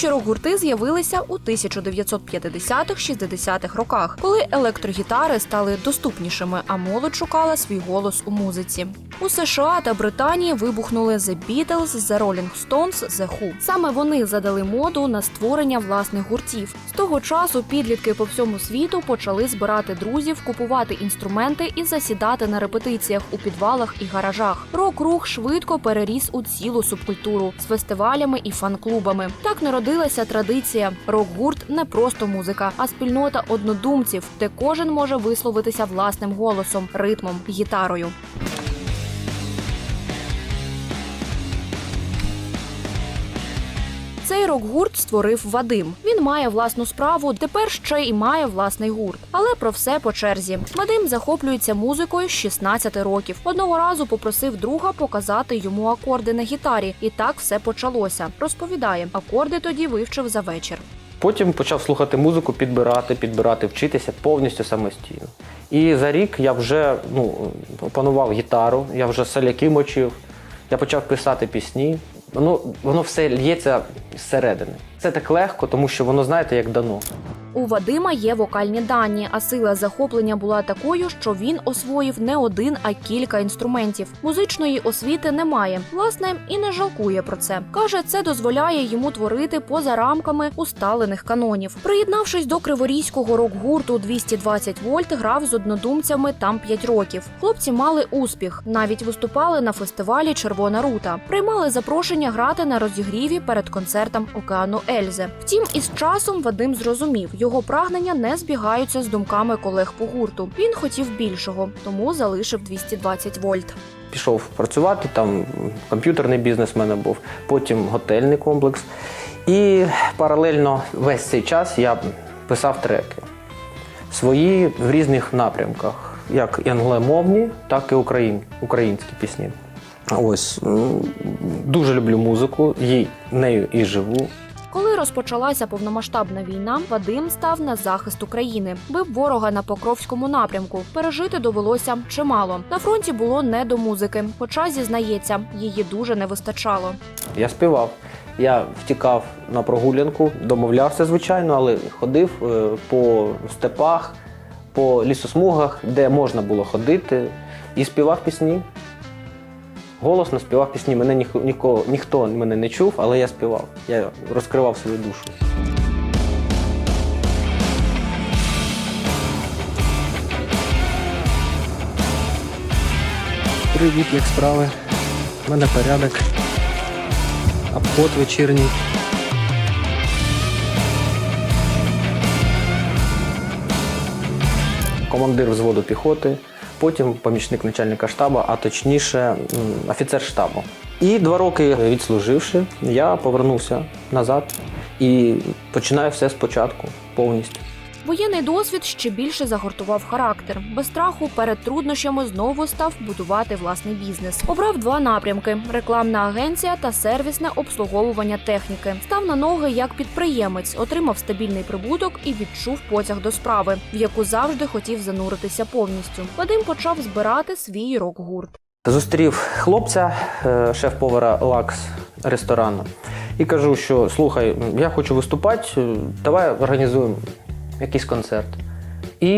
Перші рок-гурти з'явилися у 1950-60-х роках, коли електрогітари стали доступнішими, а молодь шукала свій голос у музиці. У США та Британії вибухнули The Beatles, The Rolling Stones, The Who. Саме вони задали моду на створення власних гуртів. З того часу підлітки по всьому світу почали збирати друзів, купувати інструменти і засідати на репетиціях у підвалах і гаражах. Рок-рух швидко переріс у цілу субкультуру з фестивалями і фан-клубами. Так народилася традиція. Рок-гурт не просто музика, а спільнота однодумців, де кожен може висловитися власним голосом, ритмом, гітарою. Цей рок-гурт створив Вадим. Він має власну справу, тепер ще й має власний гурт. Але про все по черзі. Вадим захоплюється музикою з 16 років. Одного разу попросив друга показати йому акорди на гітарі, і так все почалося. Розповідає, акорди тоді вивчив за вечір. Потім почав слухати музику, підбирати, підбирати, вчитися повністю самостійно. І за рік я вже ну, опанував гітару, я вже соляки мочив, я почав писати пісні. Воно воно все л'ється зсередини. Це так легко, тому що воно, знаєте, як дано. У Вадима є вокальні дані, а сила захоплення була такою, що він освоїв не один, а кілька інструментів. Музичної освіти немає. Власне, і не жалкує про це. каже, це дозволяє йому творити поза рамками усталених канонів. Приєднавшись до криворізького рок-гурту 220 вольт, грав з однодумцями там 5 років. Хлопці мали успіх, навіть виступали на фестивалі Червона рута, приймали запрошення грати на розігріві перед концертом океану Ельзе. Втім, із часом Вадим зрозумів, його прагнення не збігаються з думками колег по гурту. Він хотів більшого, тому залишив 220 вольт. Пішов працювати, там комп'ютерний бізнес в мене був, потім готельний комплекс. І паралельно весь цей час я писав треки свої в різних напрямках, як і англомовні, так і україн, українські пісні. Ось дуже люблю музику, їй нею і живу. Розпочалася повномасштабна війна, Вадим став на захист України, бив ворога на Покровському напрямку. Пережити довелося чимало. На фронті було не до музики, хоча зізнається, її дуже не вистачало. Я співав. Я втікав на прогулянку, домовлявся, звичайно, але ходив е, по степах, по лісосмугах, де можна було ходити, і співав пісні. Голосно співав пісні. Мене ніхто, ніхто, ніхто мене не чув, але я співав. Я розкривав свою душу. Привіт, як справи? У мене порядок. Обход вечірній. командир взводу піхоти, потім помічник начальника штабу, а точніше офіцер штабу. І два роки відслуживши, я повернувся назад і починаю все спочатку повністю. Воєнний досвід ще більше загортував характер. Без страху перед труднощами знову став будувати власний бізнес. Обрав два напрямки: рекламна агенція та сервісне обслуговування техніки. Став на ноги як підприємець, отримав стабільний прибуток і відчув потяг до справи, в яку завжди хотів зануритися повністю. Вадим почав збирати свій рок-гурт. Зустрів хлопця, е, шеф-повара Лакс ресторану, і кажу, що слухай, я хочу виступати, давай організуємо якийсь концерт. І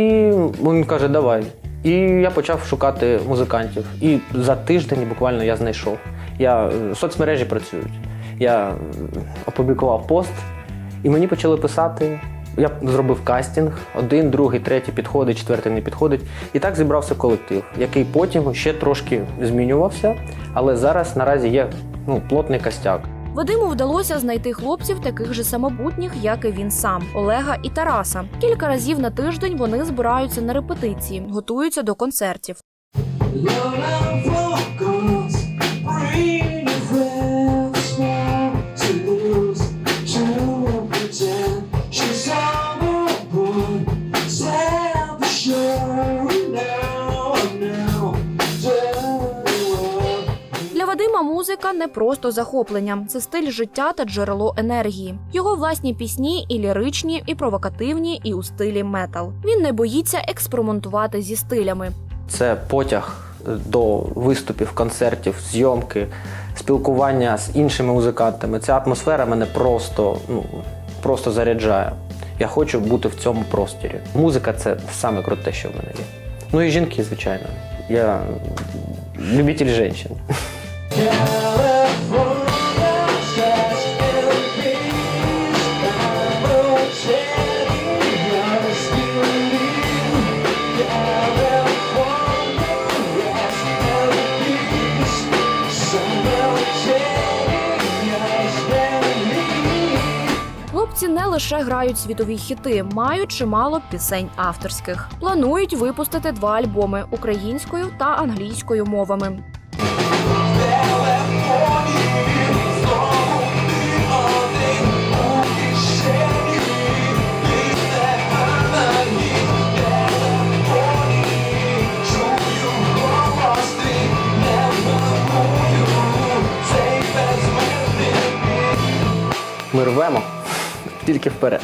він каже, давай. І я почав шукати музикантів. І за тиждень буквально я знайшов. Я е, соцмережі працюють. Я е, опублікував пост, і мені почали писати. Я зробив кастинг, один, другий, третій підходить, четвертий не підходить. І так зібрався колектив, який потім ще трошки змінювався, але зараз наразі є ну, плотний костяк. Вадиму вдалося знайти хлопців таких же самобутніх, як і він сам Олега і Тараса. Кілька разів на тиждень вони збираються на репетиції, готуються до концертів. Lord, Вадима музика не просто захоплення, це стиль життя та джерело енергії. Його власні пісні і ліричні, і провокативні, і у стилі метал. Він не боїться експериментувати зі стилями. Це потяг до виступів, концертів, зйомки, спілкування з іншими музикантами. Ця атмосфера мене просто, ну, просто заряджає. Я хочу бути в цьому просторі. Музика це саме круте, що в мене є. Ну і жінки, звичайно. Я любитель жінок. Хлопці не лише грають світові хіти, мають чимало пісень авторських. Планують випустити два альбоми українською та англійською мовами. Ми рвемо тільки вперед.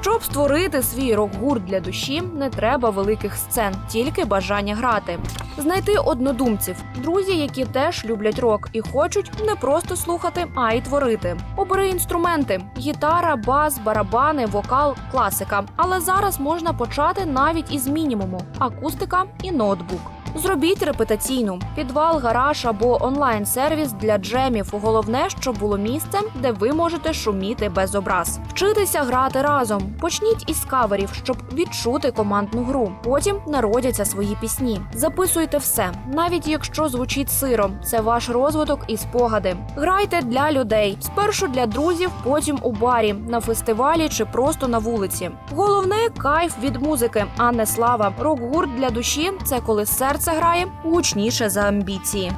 Щоб створити свій рок-гурт для душі, не треба великих сцен, тільки бажання грати. Знайти однодумців, друзі, які теж люблять рок і хочуть не просто слухати, а й творити. Обери інструменти: гітара, бас, барабани, вокал, класика. Але зараз можна почати навіть із мінімуму: акустика і ноутбук. Зробіть репетиційну підвал, гараж або онлайн-сервіс для джемів. Головне, щоб було місце, де ви можете шуміти без образ. Вчитися грати разом. Почніть із каверів, щоб відчути командну гру. Потім народяться свої пісні. Записуйте все, навіть якщо звучить сиро. Це ваш розвиток і спогади. Грайте для людей. Спершу для друзів, потім у барі, на фестивалі чи просто на вулиці. Головне кайф від музики, а не слава. Рок-гурт для душі це коли серце грає гучніше за амбіції.